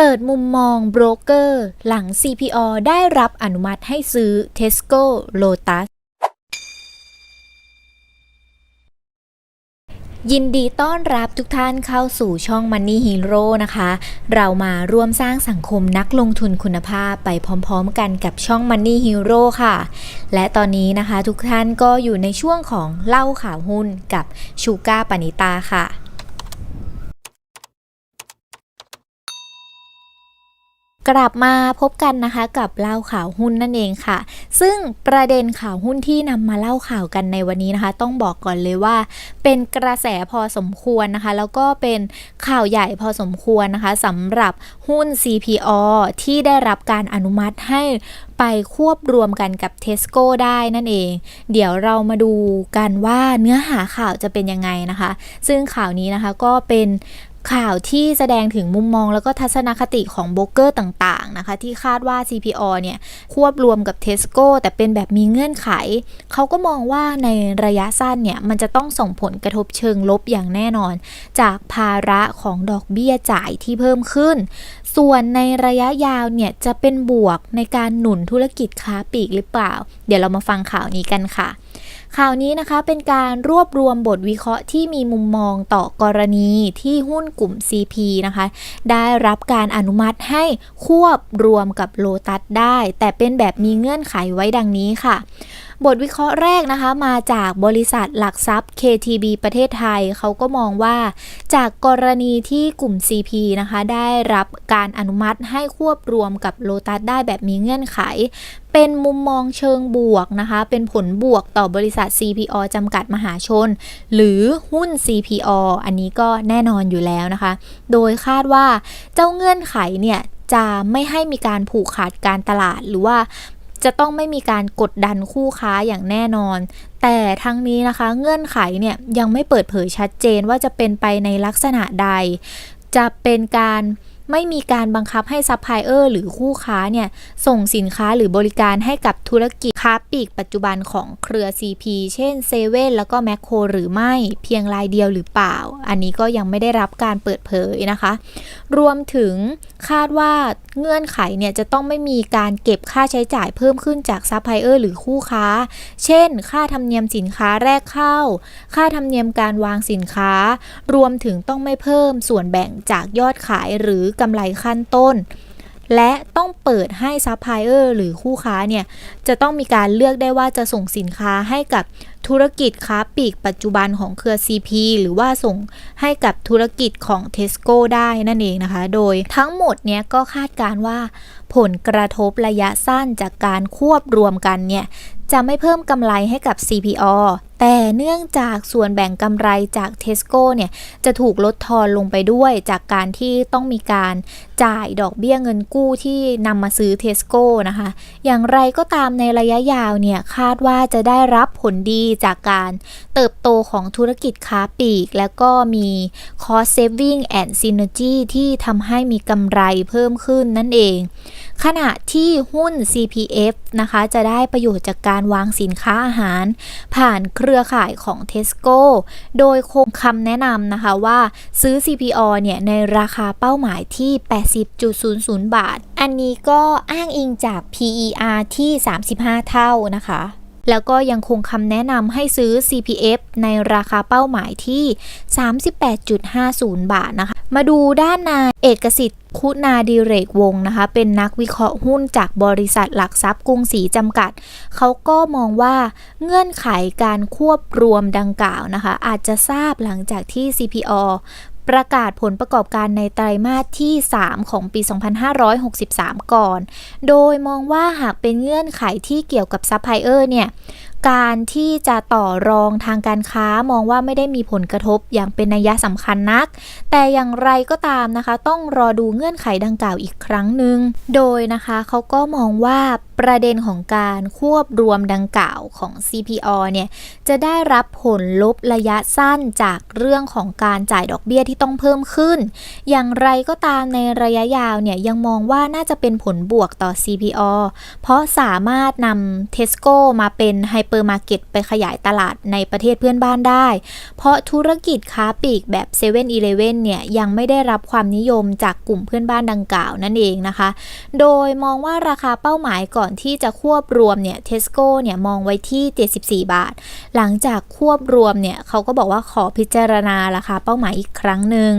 เปิดมุมมองโบรกเกอร์ หลัง CPO ได้รับอนุมัติให้ซื้อ Tesco Lotus ยินดีต้อนรับทุกท่านเข้าสู่ช่อง Money Hero นะคะ เรามาร่วมสร้างสังคมนักลงทุนคุณภาพไปพร้อมๆกันกับช่อง Money Hero ค่ะ และตอนนี้นะคะทุกท่านก็อยู่ในช่วงของเล่าข่าวหุ้นกับชูก้าปณิตาค่ะ กลับมาพบกันนะคะกับเล่าข่าวหุ้นนั่นเองค่ะ ซึ่งประเด็นข่าวหุ้นที่นำมาเล่าข่าวกันในวันนี้นะคะ ต้องบอกก่อนเลยว่า เป็นกระแสพอสมควรนะคะ แล้วก็เป็นข่าวใหญ่พอสมควรนะคะสำหรับหุ้น CPO ที่ได้รับการอนุมัติให้ไปควบรวมกันกับ Tesco ได้นั่นเอง เดี๋ยวเรามาดูกันว่าเนื้อหาข่าวจะเป็นยังไงนะคะ ซึ่งข่าวนี้นะคะก็เป็น ข่าวที่แสดงถึงมุมมองแล้วก็ทัศนคติของโบรกเกอร์ต่างๆนะคะ ที่คาดว่า CPO เนี่ยควบรวมกับ Tesco แต่เป็นแบบมีเงื่อนไข เขาก็มองว่าในระยะสั้นเนี่ยมันจะต้องส่งผลกระทบเชิงลบอย่างแน่นอน จากภาระของดอกเบี้ยจ่ายที่เพิ่มขึ้น ส่วนในระยะยาวเนี่ยจะเป็นบวกในการหนุนธุรกิจค้าปลีกหรือเปล่า เดี๋ยวเรามาฟังข่าวนี้กันค่ะ ข่าวนี้นะคะเป็นการรวบรวมบทวิเคราะห์ที่มีมุมมองต่อกรณีที่หุ้นกลุ่ม CP นะคะ ได้รับการอนุมัติให้ควบรวมกับโลตัสได้ แต่เป็นแบบมีเงื่อนไขไว้ดังนี้ค่ะบทวิเคราะห์แรกนะคะมาจากบริษัทหลักทรัพย์ KTB ประเทศไทย เขาก็มองว่า จากกรณีที่กลุ่ม CP นะคะ ได้รับการอนุมัติให้ควบรวมกับโลตัสได้แบบมีเงื่อนไข เป็นมุมมองเชิงบวกนะคะ เป็นผลบวกต่อบริษัท CPO จำกัดมหาชน หรือหุ้น CPO อันนี้ก็แน่นอนอยู่แล้วนะคะ โดยคาดว่าเจ้าเงื่อนไขเนี่ยจะไม่ให้มีการผูกขาดการตลาดหรือว่าจะต้องไม่มีการกดดันคู่ค้าอย่างแน่นอน แต่ทั้งนี้นะคะเงื่อนไขเนี่ยยังไม่เปิดเผยชัดเจนว่าจะเป็นไปในลักษณะใด จะเป็นการ ไม่มีการบังคับให้ซัพพลายเออร์หรือคู่ค้าเนี่ยส่งสินค้าหรือบริการให้กับธุรกิจ ค้าปลีกปัจจุบันของเครือ CP เช่นเซเว่นแล้วก็แมคโครหรือไม่เพียงรายเดียวหรือเปล่า อันนี้ก็ยังไม่ได้รับการเปิดเผยนะคะ รวมถึงคาดว่าเงื่อนไขเนี่ยจะต้องไม่มีการเก็บค่าใช้จ่ายเพิ่มขึ้นจากซัพพลายเออร์หรือคู่ค้า เช่น ค่าธรรมเนียมสินค้าแรกเข้า ค่าธรรมเนียมการวางสินค้า รวมถึงต้องไม่เพิ่มส่วนแบ่งจากยอดขายหรือกำไรขั้นต้น และต้องเปิดให้ซัพพลายเออร์หรือคู่ค้าเนี่ย จะต้องมีการเลือกได้ว่าจะส่งสินค้าให้กับธุรกิจค้าปลีกปัจจุบันของเครือ CP หรือว่าส่งให้กับธุรกิจของ Tesco ได้นั่นเองนะคะ โดยทั้งหมดเนี้ยก็คาดการณ์ว่า ผลกระทบระยะสั้นจากการควบรวมกันเนี่ย จะไม่เพิ่มกำไรให้กับ CPO แต่เนื่องจากส่วนแบ่งกำไรจาก Tesco เนี่ยจะถูกลดทอนลงไปด้วยจากการที่ต้องมีการจ่ายดอกเบี้ยเงินกู้ที่นำมาซื้อ Tesco นะคะ อย่างไรก็ตามในระยะยาวเนี่ยคาดว่าจะได้รับผลดีจากการเติบโตของธุรกิจค้าปลีก แล้วก็มี cost saving and synergy ที่ทำให้มีกำไรเพิ่มขึ้นนั่นเอง ขณะที่หุ้น CPF นะคะจะได้ประโยชน์จากการวางสินค้าอาหาร ผ่านเครือข่ายของ Tesco โดยคงคำแนะนำนะคะว่าซื้อ CPO เนี่ยในราคาเป้าหมายที่ 80.00 บาท อันนี้ก็อ้างอิงจาก PER ที่ 35 เท่านะคะแล้วก็ยังคงคำแนะนำให้ซื้อ CPF ในราคาเป้าหมายที่ 38.50 บาทนะคะ มาดูด้านนายเอกสิทธิ์คุณาดิเรกวงนะคะ เป็นนักวิเคราะห์หุ้นจากบริษัทหลักทรัพย์กรุงศรีจำกัด เขาก็มองว่าเงื่อนไขการควบรวมดังกล่าวนะคะ อาจจะทราบหลังจากที่ CPO ประกาศผลประกอบการในไตรมาสที่ 3 ของปี 2563 ก่อน โดยมองว่าหากเป็นเงื่อนไขที่เกี่ยวกับซัพพลายเออร์เนี่ย การที่จะต่อรองทางการค้ามองว่าไม่ได้มีผลกระทบอย่างเป็นนัยสำคัญนัก แต่อย่างไรก็ตามนะคะ ต้องรอดูเงื่อนไขดังกล่าวอีกครั้งหนึ่งโดยนะคะเขาก็มองว่าประเด็นของการควบรวมดังกล่าวของ CPO เนี่ยจะได้รับผลลบระยะสั้นจากเรื่องของการจ่ายดอกเบี้ยที่ต้องเพิ่มขึ้น อย่างไรก็ตามในระยะยาวเนี่ยยังมองว่าน่าจะเป็นผลบวกต่อ CPO เพราะสามารถนำ Tesco มาเป็นไฮเปอร์อร์มาร์เก็ตไปขยายตลาดในประเทศเพื่อนบ้านได้ เพราะธุรกิจค้าปลีกแบบ7 e เ e ่ e อเนี่ยยังไม่ได้รับความนิยมจากกลุ่มเพื่อนบ้านดังกล่าวนั่นเองนะคะ โดยมองว่าราคาเป้าหมายก่อนที่จะควบรวมเนี่ยเทสโก้เนี่ยมองไว้ที่ 74 บาท หลังจากควบรวมเนี่ยเขาก็บอกว่าขอพิจารณาราคาเป้าหมายอีกครั้งหนึ่ง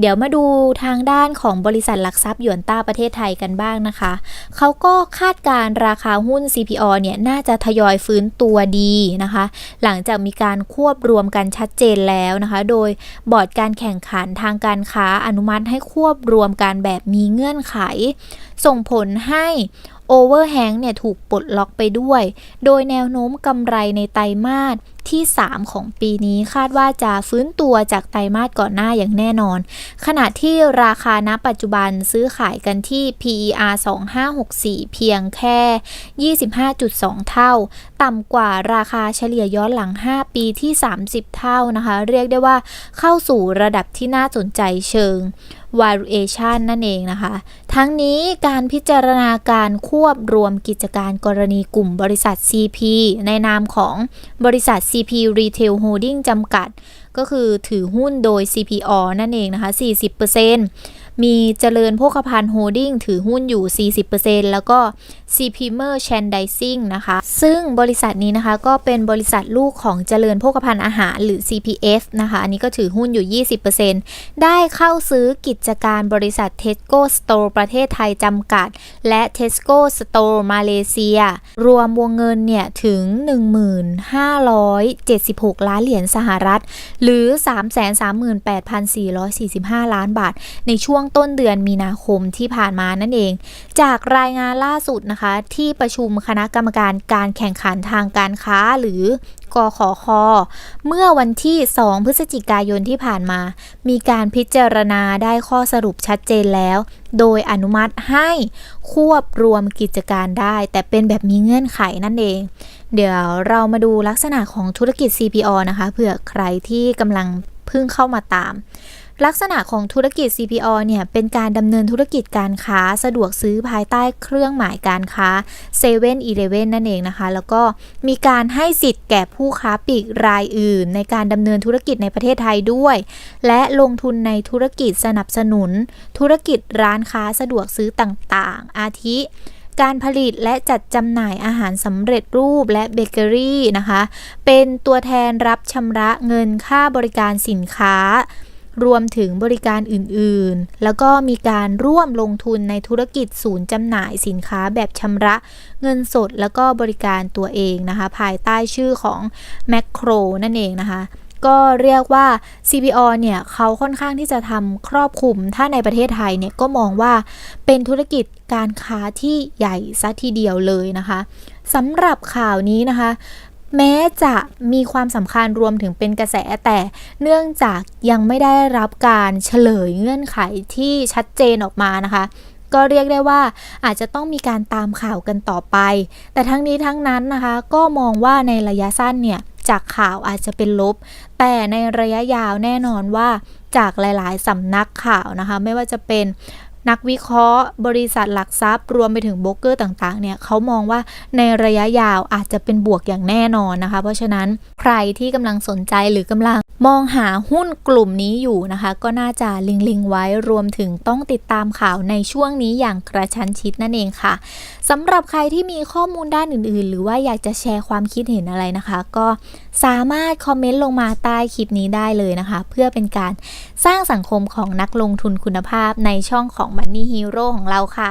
เดี๋ยวมาดูทางด้านของบริษัทหลักทรัพย์หยวนต้าประเทศไทยกันบ้างนะคะ เขาก็คาดการ์ราคาหุ้น CPO เนี่ยน่าจะทยอยฟื้นตัวดีนะคะ หลังจากมีการควบรวมกันชัดเจนแล้วนะคะ โดยบอร์ดการแข่งขันทางการค้าอนุมัติให้ควบรวมกันแบบมีเงื่อนไข ส่งผลให้โอเวอร์แฮงเนี่ยถูกปลดล็อกไปด้วย โดยแนวโน้มกำไรในไตรมาส ที่ 3 ของปีนี้คาดว่าจะฟื้นตัวจากไตรมาสก่อนหน้าอย่างแน่นอน ขณะที่ราคาณปัจจุบันซื้อขายกันที่ PER 2564 เพียงแค่ 25.2 เท่า ต่ำกว่าราคาเฉลี่ยย้อนหลัง 5 ปีที่ 30 เท่านะคะ เรียกได้ว่าเข้าสู่ระดับที่น่าสนใจเชิง valuation นั่นเองนะคะ ทั้งนี้การพิจารณาการควบรวมกิจการกรณีกลุ่มบริษัท CP ในนามของบริษัท CP Retail Holding จำกัด ก็คือถือหุ้นโดย CPO นั่นเองนะคะ 40% มีเจริญโภคภัณฑ์โฮดดิ้งถือหุ้นอยู่ 40%แล้วก็ CP Merchandising นะคะ ซึ่งบริษัทนี้นะคะก็เป็นบริษัทลูกของเจริญโภคภัณฑ์อาหารหรือ CPF นะคะ อันนี้ก็ถือหุ้นอยู่ 20%ได้เข้าซื้อกิจการบริษัท Tesco Store ประเทศไทยจำกัด และ Tesco Store มาเลเซีย รวมวงเงินเนี่ยถึง 1,576 ล้านเหรียญสหรัฐ หรือ 338,445 ล้านบาท ในช่วงต้นเดือนมีนาคมที่ผ่านมานั่นเอง จากรายงานล่าสุดนะคะ ที่ประชุมคณะกรรมการการแข่งขันทางการค้าหรือกขอคเมื่อวันที่ 2 พฤศจิกายนที่ผ่านมา มีการพิจารณาได้ข้อสรุปชัดเจนแล้ว โดยอนุมัติให้ควบรวมกิจการได้ แต่เป็นแบบมีเงื่อนไขนั่นเอง เดี๋ยวเรามาดูลักษณะของธุรกิจ CPO นะคะเผื่อใครที่กำลังเพิ่งเข้ามาตาม ลักษณะของธุรกิจ CPO เนี่ยเป็นการดำเนินธุรกิจการค้าสะดวกซื้อภายใต้เครื่องหมายการค้า7 e เ e ่ e อนั่นเองนะคะ แล้วก็มีการให้สิทธิ์แก่ผู้ค้าปลีกรายอื่น ในการดำเนินธุรกิจในประเทศไทยด้วย และลงทุนในธุรกิจสนับสนุน ธุรกิจร้านค้าสะดวกซื้อต่างๆ อาทิการผลิตและจัดจำหน่ายอาหารสำเร็จรูปและเบเกอรี่นะคะ เป็นตัวแทนรับชำระเงินค่าบริการสินค้า รวมถึงบริการอื่นๆ แล้วก็มีการร่วมลงทุนในธุรกิจศูนย์จำหน่ายสินค้าแบบชำระเงินสดแล้วก็บริการตัวเองนะคะ ภายใต้ชื่อของ m a c r o นั่นเองนะคะก็เรียกว่า CPO เนี่ยเขาค่อนข้างที่จะทำครอบคลุม ถ้าในประเทศไทยเนี่ยก็มองว่าเป็นธุรกิจการค้าที่ใหญ่ซะทีเดียวเลยนะคะสำหรับข่าวนี้นะคะ แม้จะมีความสำคัญรวมถึงเป็นกระแสแต่เนื่องจากยังไม่ได้รับการเฉลยเงื่อนไขที่ชัดเจนออกมานะคะก็เรียกได้ว่าอาจจะต้องมีการตามข่าวกันต่อไป แต่ทั้งนี้ทั้งนั้นนะคะ ก็มองว่าในระยะสั้นเนี่ยจากข่าวอาจจะเป็นลบ แต่ในระยะยาวแน่นอนว่าจากหลาย ๆ สำนักข่าวนะคะ ไม่ว่าจะเป็น นักวิเคราะห์ บริษัทหลักทรัพย์ รวมไปถึงโบรกเกอร์ต่างๆเนี่ยเขามองว่าในระยะยาวอาจจะเป็นบวกอย่างแน่นอนนะคะ เพราะฉะนั้นใครที่กำลังสนใจหรือกำลังมองหาหุ้นกลุ่มนี้อยู่นะคะ ก็น่าจะลิงลิงไว้รวมถึงต้องติดตามข่าวในช่วงนี้อย่างกระชั้นชิดนั่นเองค่ะสำหรับใครที่มีข้อมูลด้านอื่น ๆ หรือว่าอยากจะแชร์ความคิดเห็นอะไรนะคะ ก็สามารถคอมเมนต์ลงมาใต้คลิปนี้ได้เลยนะคะ เพื่อเป็นการสร้างสังคมของนักลงทุนคุณภาพในช่องของ Money Hero ของเราค่ะ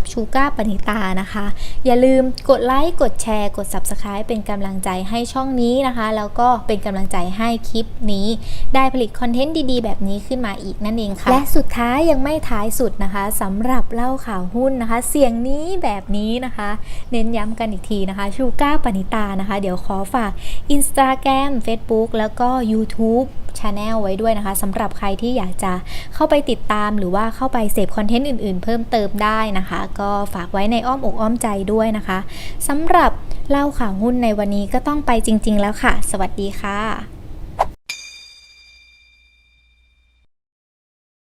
กับชูก้าปณิตานะคะ อย่าลืมกดไลค์กดแชร์ กด Subscribe เป็นกำลังใจให้ช่องนี้นะคะ แล้วก็เป็นกำลังใจให้คลิปนี้ ได้ผลิตคอนเทนต์ดีๆ แบบนี้ขึ้นมาอีกนั่นเองค่ะ และสุดท้ายยังไม่ท้ายสุดนะคะสำหรับเล่าข่าวหุ้นนะคะ เสียงนี้แบบนี้นะคะ เน้นย้ำกันอีกทีนะคะชูก้าปณิตานะคะ เดี๋ยวขอฝาก Instagram Facebook แล้วก็ YouTube Channel ไว้ด้วยนะคะสำหรับใครที่อยากจะเข้าไปติดตามหรือว่าเข้าไปเสพคอนเทนต์อื่นๆ เพิ่มเติมได้นะคะ ก็ฝากไว้ในอ้อมอกอ้อมใจด้วยนะคะสำหรับเล่าข่าวหุ้นในวันนี้ก็ต้องไปจริง ๆ แล้วค่ะ สวัสดีค่ะ